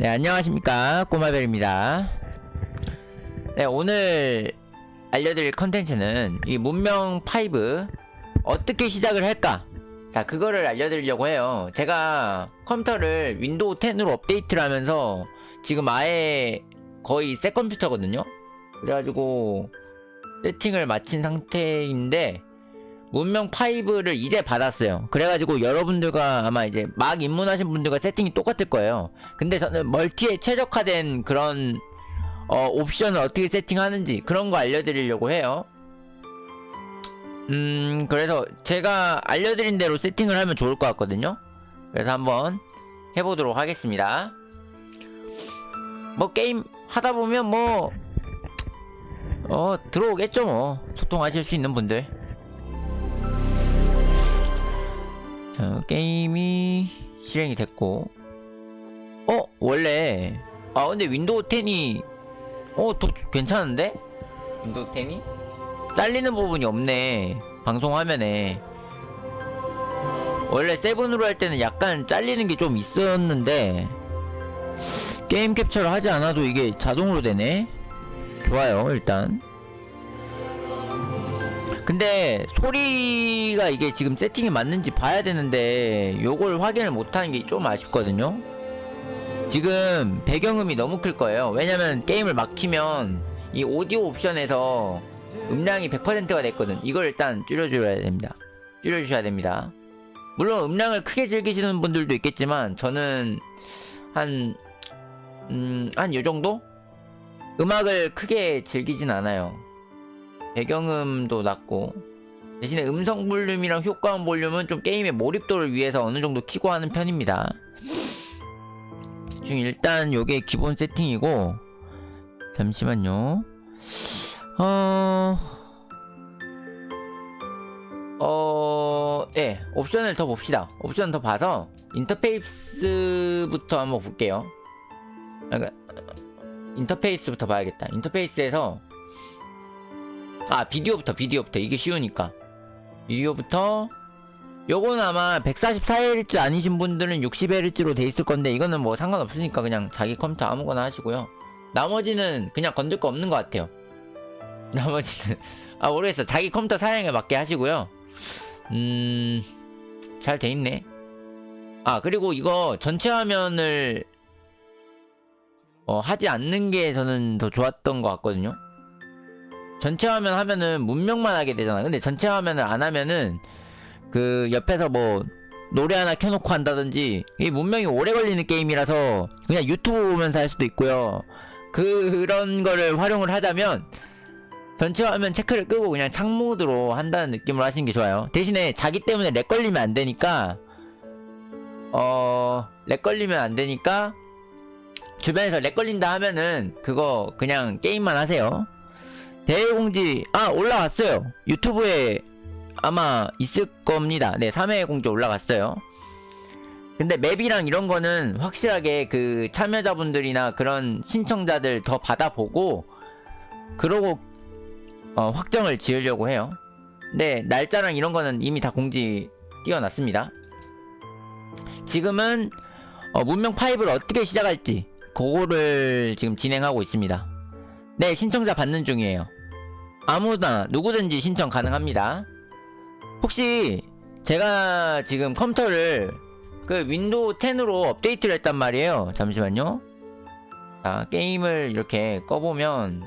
네, 안녕하십니까. 꼬마벨입니다. 네, 오늘 알려드릴 컨텐츠는 이 문명 5 어떻게 시작을 할까? 자, 그거를 알려드리려고 해요. 제가 컴퓨터를 윈도우 10으로 업데이트를 하면서 지금 아예 거의 새 컴퓨터거든요? 그래가지고 세팅을 마친 상태인데 문명 5를 이제 받았어요. 그래가지고 여러분들과 아마 이제 막 입문하신 분들과 세팅이 똑같을 거예요. 근데 저는 멀티에 최적화된 그런 어, 옵션을 어떻게 세팅하는지 그런 거 알려드리려고 해요. 음, 그래서 제가 알려드린 대로 세팅을 하면 좋을 것 같거든요. 그래서 한번 해보도록 하겠습니다. 뭐 게임 하다 보면 뭐 어, 들어오겠죠 뭐 소통하실 수 있는 분들. 자, 게임이 실행이 됐고. 어 원래. 아 근데 윈도우 10이 어 더 괜찮은데? 윈도우 10이? 잘리는 부분이 없네. 방송 화면에. 원래 세븐으로 할 때는 약간 잘리는 게 좀 있었는데 게임 캡처를 하지 않아도 이게 자동으로 되네? 좋아요 일단 근데 소리가 이게 지금 세팅이 맞는지 봐야 되는데 요걸 확인을 못하는 게 좀 아쉽거든요. 지금 배경음이 너무 클 거예요. 왜냐면 게임을 막히면 이 오디오 옵션에서 음량이 100%가 됐거든. 이걸 일단 줄여줘야 됩니다. 줄여주셔야 됩니다. 물론 음량을 크게 즐기시는 분들도 있겠지만 저는 한 음, 한 요정도? 음악을 크게 즐기진 않아요 배경음도 낮고 대신에 음성 볼륨이랑 효과음 볼륨은 좀 게임의 몰입도를 위해서 어느 정도 키고 하는 편입니다. 대충 일단 요게 기본 세팅이고 잠시만요. 어... 어... 예, 옵션을 더 봅시다. 옵션 더 봐서 인터페이스부터 한번 볼게요. 아, 그러니까 인터페이스부터 봐야겠다. 인터페이스에서 아 비디오부터 비디오부터. 이게 쉬우니까. 비디오부터. 요거는 아마 144Hz 아니신 분들은 60Hz로 돼 있을 건데 이거는 뭐 상관없으니까 그냥 자기 컴퓨터 아무거나 하시고요. 나머지는 그냥 건들 거 없는 것 같아요. 나머지는. 아 모르겠어 자기 컴퓨터 사양에 맞게 하시고요. 음 잘 돼 있네. 아 그리고 이거 전체 화면을 어, 하지 않는 게 저는 더 좋았던 것 같거든요 전체 화면 하면은 문명만 하게 되잖아. 근데 전체 화면을 안 하면은 그 옆에서 뭐 노래 하나 켜놓고 한다든지 이 문명이 오래 걸리는 게임이라서 그냥 유튜브 보면서 할 수도 있고요. 그런 거를 활용을 하자면 전체 화면 체크를 끄고 그냥 창모드로 한다는 느낌으로 하시는 게 좋아요. 대신에 자기 때문에 렉 걸리면 안 되니까 어, 렉 걸리면 안 되니까 주변에서 렉 걸린다 하면은 그거 그냥 게임만 하세요. 대회공지. 아 올라갔어요. 유튜브에 아마 있을 겁니다. 네 3회 공지 올라갔어요. 근데 맵이랑 이런 거는 확실하게 그 참여자분들이나 그런 신청자들 더 받아보고 그러고 어, 확정을 지으려고 해요. 네 날짜랑 이런 거는 이미 다 공지 띄워놨습니다. 지금은 어, 문명 5를 어떻게 시작할지 그거를 지금 진행하고 있습니다. 네 신청자 받는 중이에요 아무나 누구든지 신청 가능합니다. 혹시 제가 지금 컴퓨터를 그 윈도우 10으로 업데이트를 했단 말이에요. 잠시만요. 자, 게임을 이렇게 꺼보면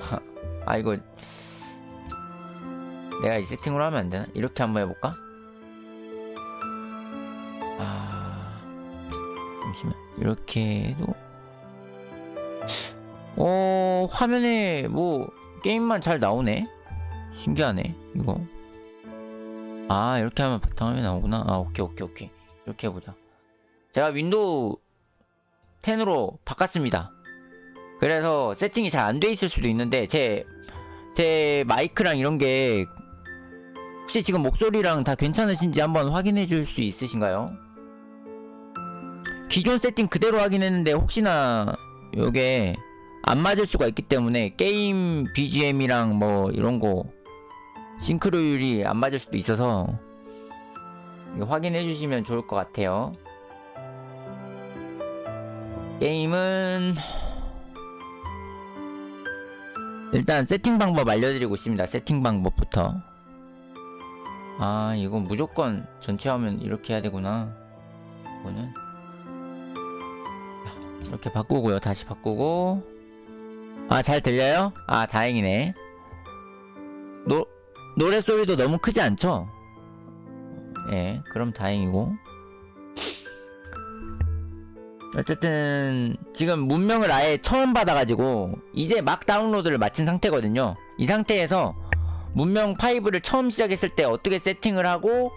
아 이거 내가 이 세팅으로 하면 안 되나? 이렇게 한번 해볼까? 아 잠시만 이렇게 해도 어 화면에 뭐 게임만 잘 나오네? 신기하네 이거. 아 이렇게 하면 바탕화면이 나오구나. 아 오케이 오케이 오케이. 이렇게 해보자. 제가 윈도우 10으로 바꿨습니다. 그래서 세팅이 잘 안 돼 있을 수도 있는데 제 제 마이크랑 이런 게 혹시 지금 목소리랑 다 괜찮으신지 한번 확인해 줄 수 있으신가요? 기존 세팅 그대로 확인했는데 혹시나 요게 안 맞을 수가 있기 때문에 게임 BGM이랑 뭐 이런 거 싱크로율이 안 맞을 수도 있어서 확인해 주시면 좋을 것 같아요. 게임은 일단 세팅 방법 알려드리고 있습니다. 세팅 방법부터. 아, 이건 무조건 전체 화면 이렇게 해야 되구나. 이거는 이렇게 바꾸고요. 다시 바꾸고. 아, 잘 들려요? 아, 다행이네. 노, 노래 소리도 너무 크지 않죠? 예, 그럼 다행이고. 어쨌든 지금 문명을 아예 처음 받아가지고 이제 막 다운로드를 마친 상태거든요. 이 상태에서 문명 5를 처음 시작했을 때 어떻게 세팅을 하고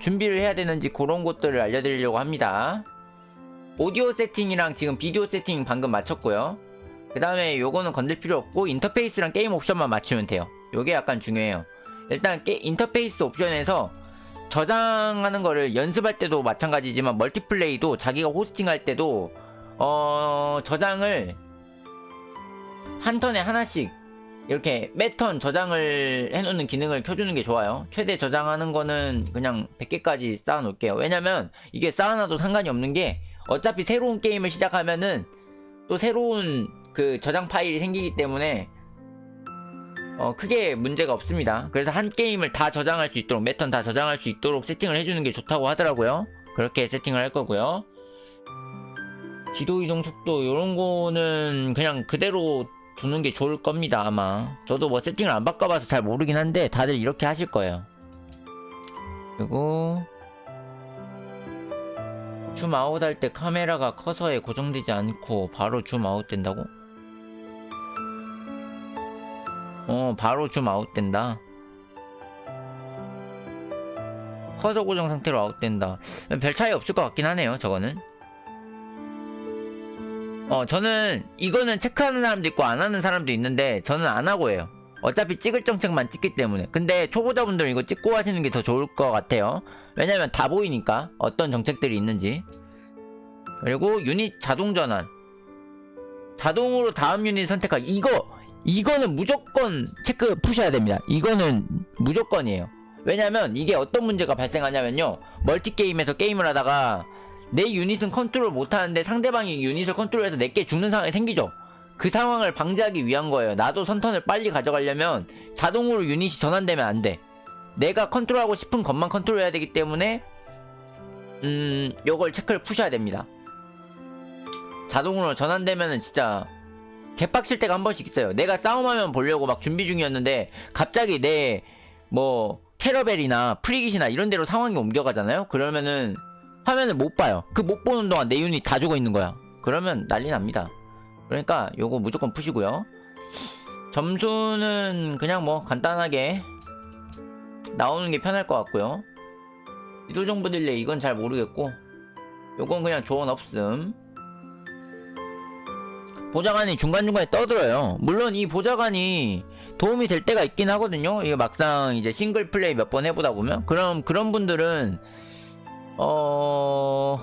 준비를 해야 되는지 그런 것들을 알려드리려고 합니다. 오디오 세팅이랑 지금 비디오 세팅 방금 맞췄고요. 그 다음에 요거는 건들 필요 없고 인터페이스랑 게임 옵션만 맞추면 돼요. 요게 약간 중요해요. 일단 게, 인터페이스 옵션에서 저장하는 거를 연습할 때도 마찬가지지만 멀티플레이도 자기가 호스팅할 때도 어 저장을 한 턴에 하나씩 이렇게 매턴 저장을 해놓는 기능을 켜주는 게 좋아요. 최대 저장하는 거는 그냥 100개까지 쌓아놓을게요. 왜냐면 이게 쌓아놔도 상관이 없는 게 어차피 새로운 게임을 시작하면은 또 새로운 그 저장 파일이 생기기 때문에 어, 크게 문제가 없습니다. 그래서 한 게임을 다 저장할 수 있도록, 매턴 다 저장할 수 있도록 세팅을 해주는 게 좋다고 하더라고요. 그렇게 세팅을 할 거고요. 지도 이동 속도, 요런 거는 그냥 그대로 두는 게 좋을 겁니다, 아마. 저도 뭐 세팅을 안 바꿔봐서 잘 모르긴 한데, 다들 이렇게 하실 거예요. 그리고, 줌 아웃 할 때 카메라가 커서에 고정되지 않고 바로 줌 아웃 된다고? 어, 바로 줌 아웃된다. 커서 고정 상태로 아웃된다. 별 차이 없을 것 같긴 하네요, 저거는. 어, 저는 이거는 체크하는 사람도 있고 안 하는 사람도 있는데 저는 안 하고 해요. 어차피 찍을 정책만 찍기 때문에. 근데 초보자분들은 이거 찍고 하시는 게 더 좋을 것 같아요. 왜냐면 다 보이니까 어떤 정책들이 있는지. 그리고 유닛 자동 전환. 자동으로 다음 유닛 선택하기. 이거 이거는 무조건 체크 푸셔야 됩니다. 이거는 무조건이에요. 왜냐면 이게 어떤 문제가 발생하냐면요. 멀티게임에서 게임을 하다가 내 유닛은 컨트롤 못하는데 상대방이 유닛을 컨트롤해서 내게 죽는 상황이 생기죠. 그 상황을 방지하기 위한 거예요. 나도 선턴을 빨리 가져가려면 자동으로 유닛이 전환되면 안 돼. 내가 컨트롤하고 싶은 것만 컨트롤해야 되기 때문에 음 요걸 체크를 푸셔야 됩니다. 자동으로 전환되면은 진짜 개빡칠 때가 한 번씩 있어요. 내가 싸움하면 보려고 막 준비 중이었는데 갑자기 내 뭐 캐러벨이나 프리깃이나 이런 데로 상황이 옮겨가잖아요. 그러면은 화면을 못 봐요. 그 못 보는 동안 내 유닛 다 죽어 있는 거야. 그러면 난리 납니다. 그러니까 요거 무조건 푸시고요. 점수는 그냥 뭐 간단하게 나오는 게 편할 것 같고요. 지도 정보 딜레이 이건 잘 모르겠고 요건 그냥 조언 없음. 보좌관이 중간중간에 떠들어요. 물론 이 보좌관이 도움이 될 때가 있긴 하거든요. 이게 막상 이제 싱글 플레이 몇 번 해보다 보면. 그럼 그런 분들은, 어,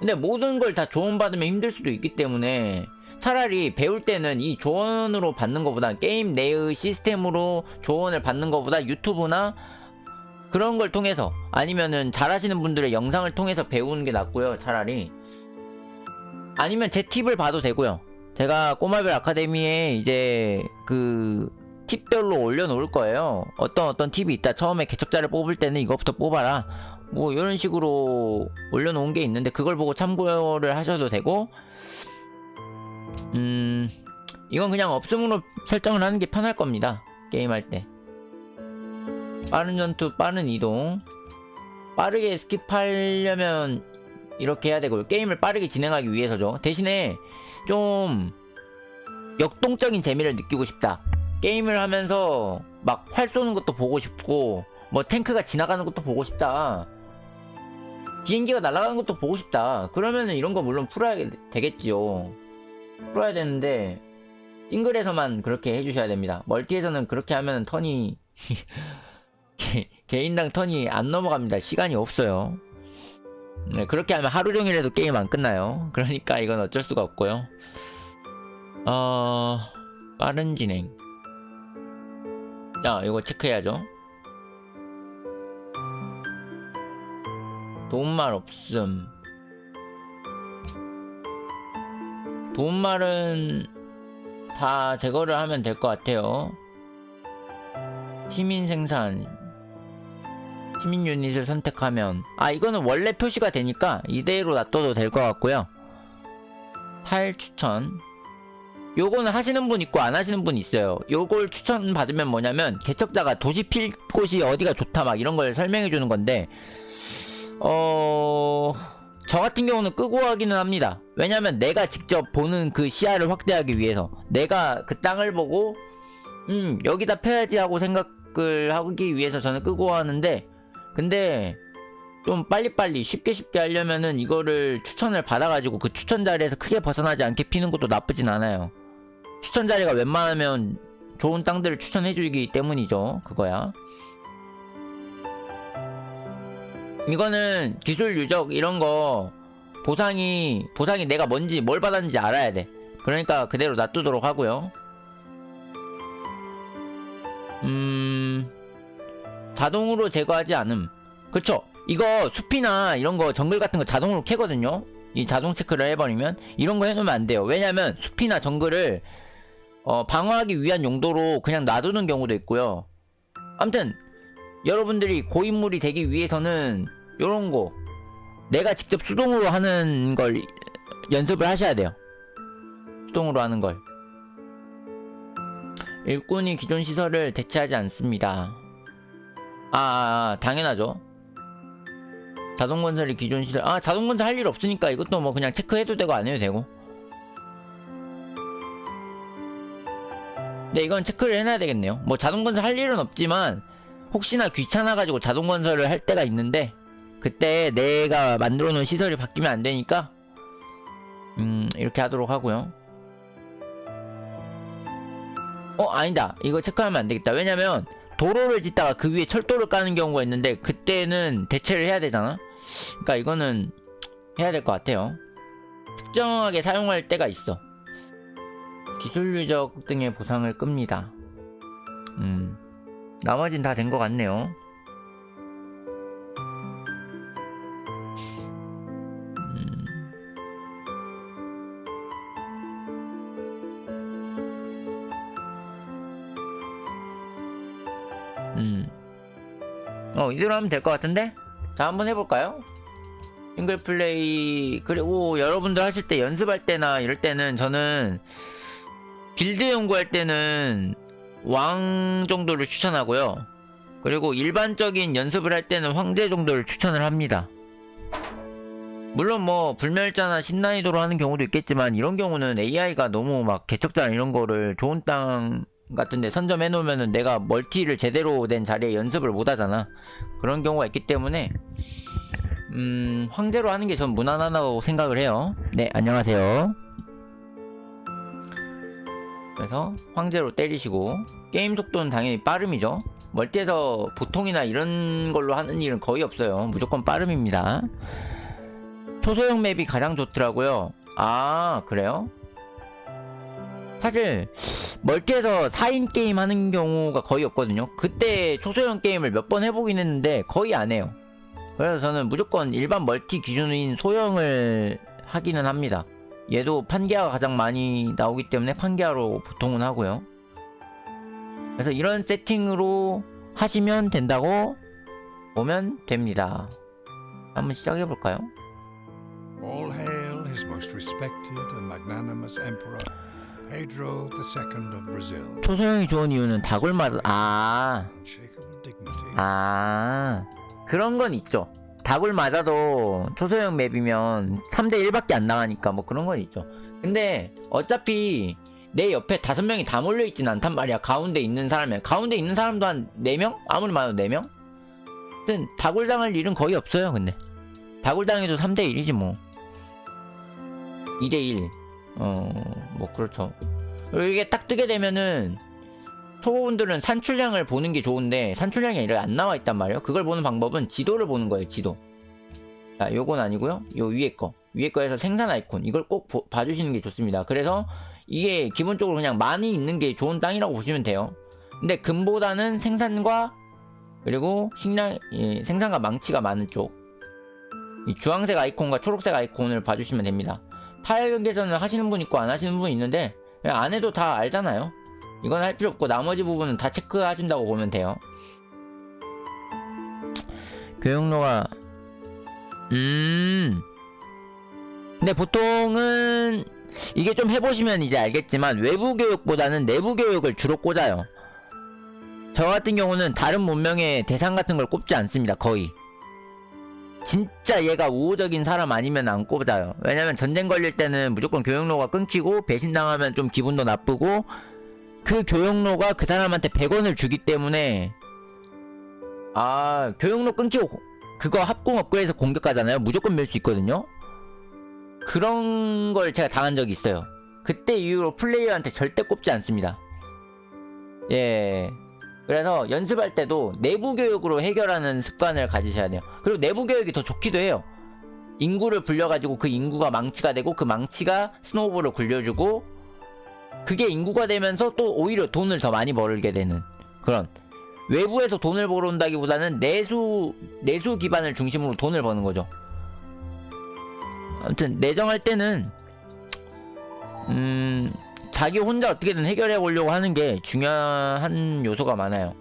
근데 모든 걸 다 조언받으면 힘들 수도 있기 때문에 차라리 배울 때는 이 조언으로 받는 것보다 게임 내의 시스템으로 조언을 받는 것보다 유튜브나 그런 걸 통해서 아니면은 잘하시는 분들의 영상을 통해서 배우는 게 낫고요. 차라리. 아니면 제 팁을 봐도 되고요. 제가 꼬마별 아카데미에 이제 그 팁별로 올려놓을 거예요. 어떤 어떤 팁이 있다. 처음에 개척자를 뽑을 때는 이것부터 뽑아라. 뭐 이런 식으로 올려놓은 게 있는데 그걸 보고 참고를 하셔도 되고 음 이건 그냥 없음으로 설정을 하는 게 편할 겁니다. 게임할 때. 빠른 전투, 빠른 이동. 빠르게 스킵하려면 이렇게 해야 되고 게임을 빠르게 진행하기 위해서죠. 대신에 좀 역동적인 재미를 느끼고 싶다. 게임을 하면서 막 활 쏘는 것도 보고 싶고 뭐 탱크가 지나가는 것도 보고 싶다. 비행기가 날아가는 것도 보고 싶다. 그러면은 이런 거 물론 풀어야 되겠지요. 풀어야 되는데 싱글에서만 그렇게 해주셔야 됩니다. 멀티에서는 그렇게 하면 턴이 개- 개인당 턴이 안 넘어갑니다. 시간이 없어요. 네, 그렇게 하면 하루 종일 해도 게임 안 끝나요. 그러니까 이건 어쩔 수가 없고요. 어, 빠른 진행. 아, 이거 체크해야죠. 도움말 없음. 도움말은 다 제거를 하면 될 것 같아요. 시민 생산 시민 유닛을 선택하면 아 이거는 원래 표시가 되니까 이대로 놔둬도 될 것 같고요. 타일 추천 요거는 하시는 분 있고 안 하시는 분 있어요. 요걸 추천 받으면 뭐냐면 개척자가 도시 필 곳이 어디가 좋다 막 이런 걸 설명해 주는 건데 어... 저 같은 경우는 끄고 하기는 합니다. 왜냐면 내가 직접 보는 그 시야를 확대하기 위해서 내가 그 땅을 보고 음 여기다 펴야지 하고 생각을 하기 위해서 저는 끄고 하는데 근데 좀 빨리빨리 쉽게 쉽게 하려면은 이거를 추천을 받아가지고 그 추천 자리에서 크게 벗어나지 않게 피는 것도 나쁘진 않아요. 추천 자리가 웬만하면 좋은 땅들을 추천해주기 때문이죠. 그거야. 이거는 기술 유적 이런 거 보상이 보상이 내가 뭔지 뭘 받았는지 알아야 돼. 그러니까 그대로 놔두도록 하고요. 음 자동으로 제거하지 않음. 그쵸? 이거 숲이나 이런 거 정글 같은 거 자동으로 캐거든요. 이 자동 체크를 해버리면 이런 거 해놓으면 안 돼요. 왜냐면 숲이나 정글을 어, 방어하기 위한 용도로 그냥 놔두는 경우도 있고요. 아무튼 여러분들이 고인물이 되기 위해서는 요런 거 내가 직접 수동으로 하는 걸 연습을 하셔야 돼요. 수동으로 하는 걸. 일꾼이 기존 시설을 대체하지 않습니다. 아, 아, 아, 당연하죠. 자동 건설이 기존 시설. 아, 자동 건설 할 일 없으니까 이것도 뭐 그냥 체크해도 되고 안 해도 되고. 근데 이건 체크를 해놔야 되겠네요. 뭐 자동 건설 할 일은 없지만 혹시나 귀찮아가지고 자동 건설을 할 때가 있는데 그때 내가 만들어 놓은 시설이 바뀌면 안 되니까 음 이렇게 하도록 하고요. 어 아니다 이거 체크하면 안 되겠다. 왜냐면 도로를 짓다가 그 위에 철도를 까는 경우가 있는데 그때는 대체를 해야 되잖아. 그러니까 이거는 해야 될 것 같아요. 특정하게 사용할 때가 있어. 기술 유적 등의 보상을 끕니다. 음. 나머진 다 된 것 같네요. 어, 이대로 하면 될 것 같은데? 자, 한번 해볼까요? 싱글 플레이, 그리고 여러분들 하실 때 연습할 때나 이럴 때는 저는 빌드 연구할 때는 왕 정도를 추천하고요. 그리고 일반적인 연습을 할 때는 황제 정도를 추천을 합니다. 물론 뭐 불멸자나 신난이도로 하는 경우도 있겠지만 이런 경우는 AI가 너무 막 개척자나 이런 거를 좋은 땅 같은데 선점해 놓으면은 내가 멀티를 제대로 된 자리에 연습을 못 하잖아. 그런 경우가 있기 때문에 음 황제로 하는 게 전 무난하다고 생각을 해요. 네 안녕하세요. 그래서 황제로 때리시고 게임 속도는 당연히 빠름이죠 멀티에서 보통이나 이런 걸로 하는 일은 거의 없어요 무조건 빠름입니다 초소형 맵이 가장 좋더라고요 아 그래요? 사실 멀티에서 4인 게임 하는 경우가 거의 없거든요 그때 초소형 게임을 몇 번 해보긴 했는데 거의 안 해요 그래서 저는 무조건 일반 멀티 기준인 소형을 하기는 합니다 얘도 판기아가 가장 많이 나오기 때문에 판기아로 보통은 하고요. 그래서 이런 세팅으로 하시면 된다고 보면 됩니다. 한번 시작해 볼까요? All hail his most respected and magnanimous emperor, 초소형이 좋은 이유는 닭을 맞아 아. 아 그런 건 있죠. 닭을 맞아도 초소형 맵이면 3대 1밖에 안 나가니까 뭐 그런 건 있죠. 근데 어차피 내 옆에 다섯 명이 다 몰려 있진 않단 말이야. 가운데 있는 사람이 가운데 있는 사람도 한 4명? 아무리 많아도 4명? 근데 다굴 당할 일은 거의 없어요. 근데 다굴 당해도 3대 1이지 뭐. 2대 1. 어, 뭐 그렇죠. 이게 딱 뜨게 되면은 초보분들은 산출량을 보는 게 좋은데 산출량이 이렇게 안 나와 있단 말이에요. 그걸 보는 방법은 지도를 보는 거예요. 지도. 자, 요건 아니고요. 요 위에 거. 위에 거에서 생산 아이콘. 이걸 꼭 보- 봐주시는 게 좋습니다. 그래서 이게 기본적으로 그냥 많이 있는 게 좋은 땅이라고 보시면 돼요. 근데 금보다는 생산과 그리고 식량 예, 생산과 망치가 많은 쪽. 이 주황색 아이콘과 초록색 아이콘을 봐주시면 됩니다. 타일 개선을 하시는 분 있고 안 하시는 분 있는데 안 해도 다 알잖아요. 이건 할 필요 없고 나머지 부분은 다 체크하신다고 보면 돼요. 교육로가 음 근데 보통은 이게 좀 해보시면 이제 알겠지만 외부 교육보다는 내부 교육을 주로 꽂아요. 저 같은 경우는 다른 문명의 대상 같은 걸 꼽지 않습니다. 거의. 진짜 얘가 우호적인 사람 아니면 안 꼽아요. 왜냐면 전쟁 걸릴 때는 무조건 교육로가 끊기고 배신당하면 좀 기분도 나쁘고 그 교육로가 그 사람한테 100원을 주기 때문에 아 교육로 끊기고 그거 합공 업그레이드해서 공격하잖아요. 무조건 밀 수 있거든요. 그런 걸 제가 당한 적이 있어요. 그때 이후로 플레이어한테 절대 꼽지 않습니다. 예. 그래서 연습할 때도 내부 교육으로 해결하는 습관을 가지셔야 돼요. 그리고 내부 교육이 더 좋기도 해요. 인구를 불려가지고 그 인구가 망치가 되고 그 망치가 스노우볼을 굴려주고 그게 인구가 되면서 또 오히려 돈을 더 많이 벌게 되는 그런 외부에서 돈을 벌어온다기보다는 내수 내수 기반을 중심으로 돈을 버는 거죠. 아무튼 내정할 때는 음 자기 혼자 어떻게든 해결해 보려고 하는 게 중요한 요소가 많아요.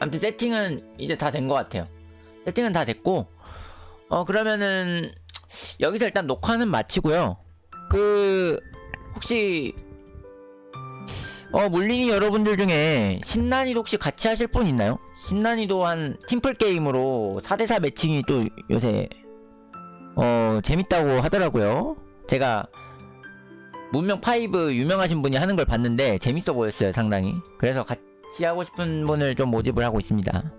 아무튼 세팅은 이제 다 된 것 같아요. 세팅은 다 됐고 어 그러면은 여기서 일단 녹화는 마치고요. 그 혹시 어 물린이 여러분들 중에 신난이도 혹시 같이 하실 분 있나요? 신난이도 한 팀플 게임으로 4대4 매칭이 또 요새 어 재밌다고 하더라고요. 제가 문명 5 유명하신 분이 하는 걸 봤는데 재밌어 보였어요 상당히. 그래서 같이 하고 싶은 분을 좀 모집을 하고 있습니다.